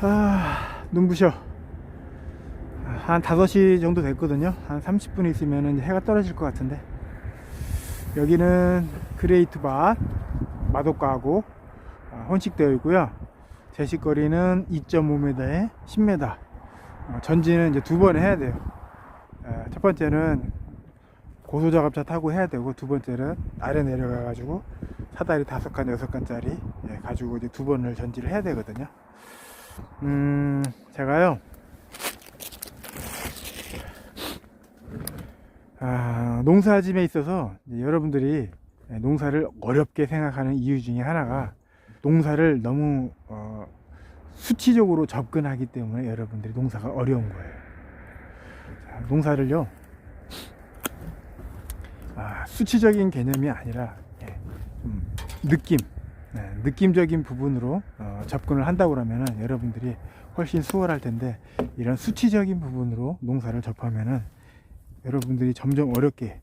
아, 눈부셔. 한 5시 정도 됐거든요. 한 30분 있으면 해가 떨어질 것 같은데. 여기는 그레이트 밭, 마독가하고 아, 혼식되어 있고요. 제식거리는 2.5m에 10m. 어, 전지는 이제 두 번 해야 돼요. 에, 첫 번째는 고소작업차 타고 해야 되고 두 번째는 아래 내려가 가지고 사다리 다섯 칸 여섯 칸짜리 예, 가지고 이제 두 번을 전지를 해야 되거든요. 음 제가요. 아, 농사짐에 있어서 여러분들이 예, 농사를 어렵게 생각하는 이유 중에 하나가 농사를 너무 어, 수치적으로 접근하기 때문에 여러분들이 농사가 어려운 거예요. 자, 농사를요. 아, 수치적인 개념이 아니라 예, 좀 느낌, 예, 느낌적인 부분으로 어, 접근을 한다고 그러면은 여러분들이 훨씬 수월할 텐데 이런 수치적인 부분으로 농사를 접하면은 여러분들이 점점 어렵게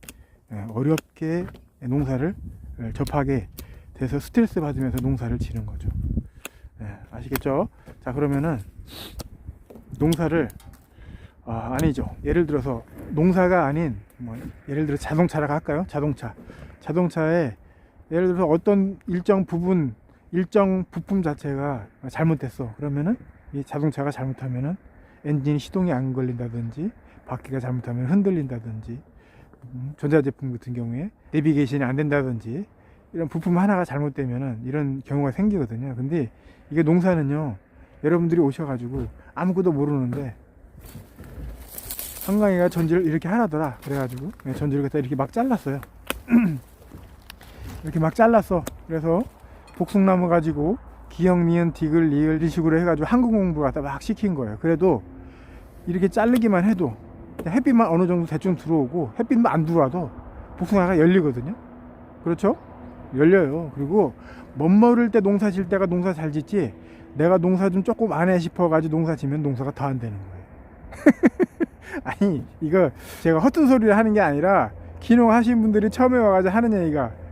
예, 어렵게 농사를 예, 접하게 돼서 스트레스 받으면서 농사를 지는 거죠. 예, 아시겠죠? 자 그러면은 농사를 아, 아니죠. 예를 들어서 농사가 아닌 뭐 예를 들어 자동차라고 할까요? 자동차. 자동차에 예를 들어서 어떤 일정 부분 일정 부품 자체가 잘못됐어. 그러면은 이 자동차가 잘못하면은 엔진 시동이 안 걸린다든지 바퀴가 잘못하면 흔들린다든지 음, 전자제품 같은 경우에 내비게이션이 안 된다든지 이런 부품 하나가 잘못되면은 이런 경우가 생기거든요. 근데 이게 농사는요. 여러분들이 오셔가지고 아무것도 모르는데 한강이가 전지를 이렇게 하나더라. 그래가지고 네, 전지를 갖다 이렇게 막 잘랐어요. 이렇게 막 잘랐어. 그래서 복숭나무 가지고 기역, 니은, 디귿, 리을 이 식으로 해가지고 한국 공부 갖다 막 시킨 거예요. 그래도 이렇게 자르기만 해도 햇빛만 어느 정도 대충 들어오고 햇빛만 안 들어와도 복숭아가 열리거든요. 그렇죠? 열려요. 그리고 멋모를 때 농사 질 때가 농사 잘 짓지 내가 농사 좀 조금 안 해 싶어가지고 농사 지면 농사가 더 안 되는 거예요. 아니 이거 제가 허튼 소리를 하는 게 아니라 기농 하신 분들이 처음에 와가지고 하는 얘기가 어,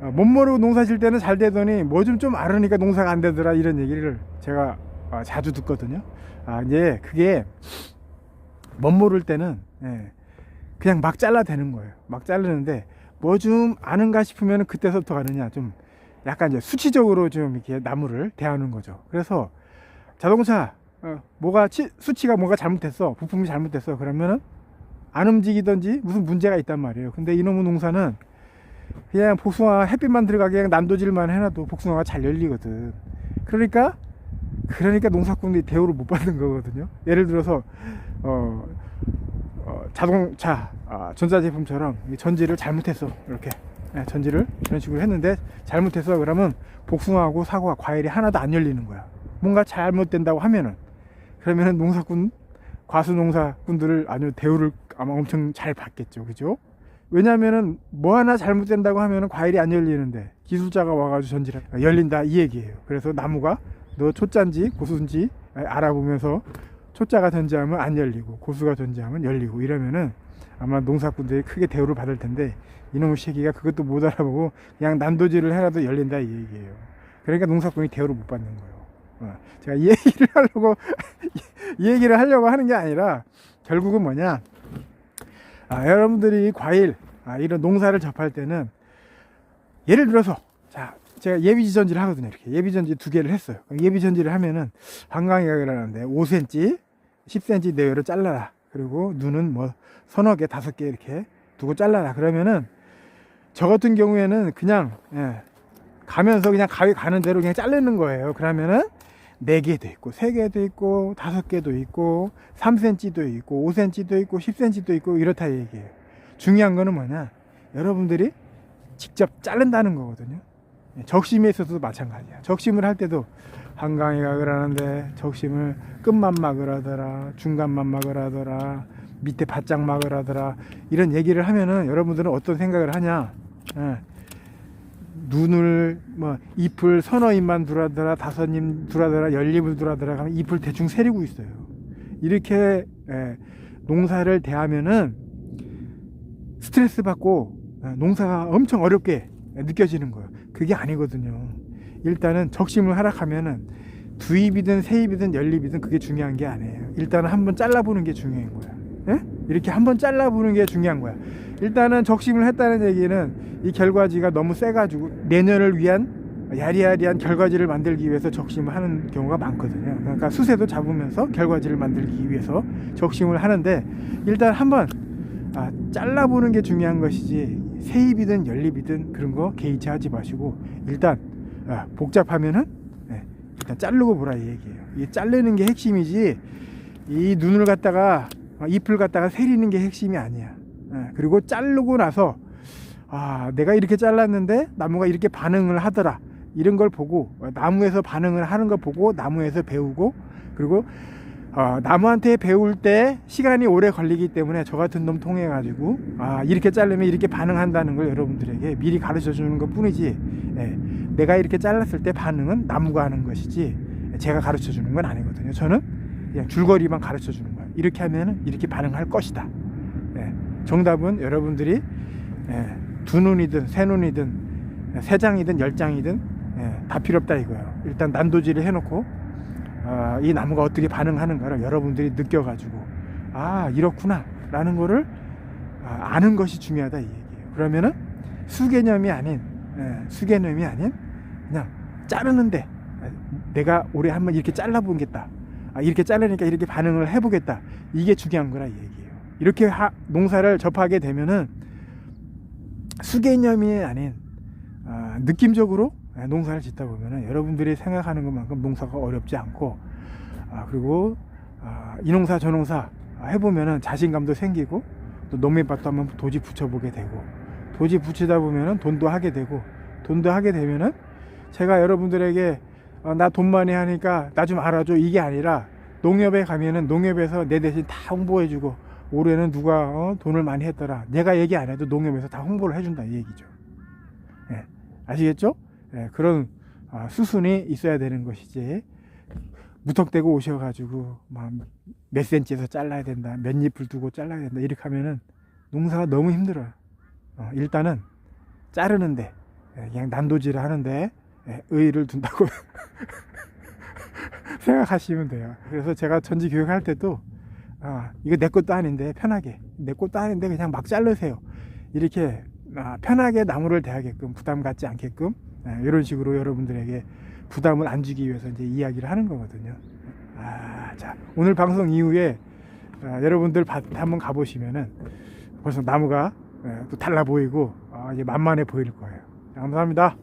못 모르고 농사 질 때는 잘 되더니 뭐좀좀 알으니까 농사가 안 되더라 이런 얘기를 제가 어, 자주 듣거든요. 아 이제 그게 못 모를 때는 예, 그냥 막 잘라 되는 거예요. 막 자르는데 뭐 좀 아는가 싶으면 그때서부터 가느냐 좀 약간 이제 수치적으로 좀 이렇게 나무를 대하는 거죠. 그래서 자동차 어, 뭐가 치, 수치가 뭐가 잘못됐어 부품이 잘못됐어 그러면은 안 움직이든지 무슨 문제가 있단 말이에요 근데 이놈의 농사는 그냥 복숭아 햇빛만 들어가게 그냥 난도질만 해놔도 복숭아가 잘 열리거든. 그러니까 그러니까 농사꾼들이 대우를 못 받는 거거든요. 예를 들어서 어, 어, 자동차 아, 전자제품처럼 이 전지를 잘못했어 이렇게 예, 전지를 이런 식으로 했는데 잘못했어 그러면 복숭아하고 사과 과일이 하나도 안 열리는 거야. 뭔가 잘못된다고 하면은. 그러면은 농사꾼 과수 농사꾼들을 아주 대우를 아마 엄청 잘 받겠죠. 그죠 왜냐면은 뭐 하나 잘못된다고 하면은 과일이 안 열리는데 기술자가 와가지고 전지를 열린다 이 얘기예요. 그래서 나무가 너 초짜인지 고수인지 알아보면서 초짜가 전지하면 안 열리고 고수가 전지하면 열리고 이러면은 아마 농사꾼들이 크게 대우를 받을 텐데 이놈의 새끼가 그것도 못 알아보고 그냥 난도질을 해라도 열린다 이 얘기예요. 그러니까 농사꾼이 대우를 못 받는 거예요. 어, 제가 이 얘기를 하려고 이 얘기를 하려고 하는 게 아니라 결국은 뭐냐 아, 여러분들이 과일 아, 이런 농사를 접할 때는 예를 들어서 자 제가 예비 전지를 하거든요 이렇게. 예비 전지 두 개를 했어요. 예비 전지를 하면은 한강이가 그러는데 5cm 10cm 내외로 잘라라. 그리고 눈은 뭐 서너 개 다섯 개 이렇게 두고 잘라라. 그러면은 저 같은 경우에는 그냥 예, 가면서 그냥 가위 가는 대로 그냥 자르는 거예요. 그러면은 4개도 있고 3개도 있고 5개도 있고 3cm도 있고 5cm도 있고 10cm도 있고 이렇다 얘기해요. 중요한 거는 뭐냐? 여러분들이 직접 자른다는 거거든요. 적심에 있어서도 마찬가지야. 적심을 할 때도 한강이가 그러는데 적심을 끝만 막을 하더라 중간만 막을 하더라 밑에 바짝 막을 하더라 이런 얘기를 하면은 여러분들은 어떤 생각을 하냐? 예. 눈을 뭐 잎을 서너 잎만 두라더라 다섯 잎 두라더라 열 잎을 두라더라 하면 잎을 대충 세리고 있어요. 이렇게 예, 농사를 대하면은 스트레스 받고 예, 농사가 엄청 어렵게 느껴지는 거예요. 그게 아니거든요. 일단은 적심을 하락하면은 두 입이든 세 입이든 연립이든 그게 중요한 게 아니에요. 일단은 한번 잘라보는 게 중요한 거야. 예? 이렇게 한번 잘라보는 게 중요한 거야. 일단은 적심을 했다는 얘기는 이 결과지가 너무 세가지고 내년을 위한 야리야리한 결과지를 만들기 위해서 적심을 하는 경우가 많거든요. 그러니까 수세도 잡으면서 결과지를 만들기 위해서 적심을 하는데 일단 한번 아, 잘라보는 게 중요한 것이지 세입이든 연립이든 그런 거 개의치 하지 마시고 일단 아, 복잡하면은 네, 일단 자르고 보라 이 얘기예요. 이 자르는 게 핵심이지 이 눈을 갖다가 아, 잎을 갖다가 세리는 게 핵심이 아니야. 예, 그리고 자르고 나서 아 내가 이렇게 잘랐는데 나무가 이렇게 반응을 하더라 이런 걸 보고 어, 나무에서 반응을 하는 걸 보고 나무에서 배우고 그리고 어, 나무한테 배울 때 시간이 오래 걸리기 때문에 저 같은 놈 통해 가지고 아 이렇게 자르면 이렇게 반응한다는 걸 여러분들에게 미리 가르쳐 주는 것 뿐이지 예, 내가 이렇게 잘랐을 때 반응은 나무가 하는 것이지 제가 가르쳐 주는 건 아니거든요 저는 그냥 줄거리만 가르쳐 주는 거예요 이렇게 하면은 이렇게 반응할 것이다 예, 정답은 여러분들이 예, 두 눈이든 세 눈이든 예, 세 장이든 열 장이든 예, 다 필요 없다 이거예요. 일단 난도질을 해놓고 아, 이 나무가 어떻게 반응하는가를 여러분들이 느껴가지고 아 이렇구나라는 거를 아, 아는 것이 중요하다 이 얘기예요. 그러면은 수개념이 아닌 예, 수개념이 아닌 그냥 자르는데 아, 내가 올해 한번 이렇게 잘라보겠다. 아, 이렇게 자르니까 이렇게 반응을 해보겠다. 이게 중요한 거라 이 얘기예요. 이렇게 하, 농사를 접하게 되면은 수개념이 아닌 아, 느낌적으로 아, 농사를 짓다 보면은 여러분들이 생각하는 것만큼 농사가 어렵지 않고 아, 그리고 아, 이 농사 저 농사 해보면은 자신감도 생기고 또 농민밭도 한번 도지 붙여보게 되고 도지 붙이다 보면은 돈도 하게 되고 돈도 하게 되면은 제가 여러분들에게 어, 나돈 많이 하니까 나 좀 알아줘. 이게 아니라 농협에 가면은 농협에서 내 대신 다 홍보해주고 올해는 누가 어, 돈을 많이 했더라. 내가 얘기 안 해도 농협에서 다 홍보를 해준다. 이 얘기죠. 예, 아시겠죠? 예, 그런 아, 수순이 있어야 되는 것이지. 무턱대고 오셔가지고 막몇 센치에서 잘라야 된다. 몇 잎을 두고 잘라야 된다. 이렇게 하면은 농사가 너무 힘들어요. 어, 일단은 자르는데 예, 그냥 난도질을 하는데 예, 의의를 둔다고 생각하시면 돼요 그래서 제가 전지 교육할 때도 아, 이거 내 것도 아닌데 편하게 내 것도 아닌데 그냥 막 자르세요 이렇게 아, 편하게 나무를 대하게끔 부담 갖지 않게끔 아, 이런 식으로 여러분들에게 부담을 안 주기 위해서 이제 이야기를 하는 거거든요. 아, 자 오늘 방송 이후에 아, 여러분들 밭 한번 가보시면은 벌써 나무가 예, 또 달라 보이고 아, 이제 만만해 보일 거예요. 자, 감사합니다.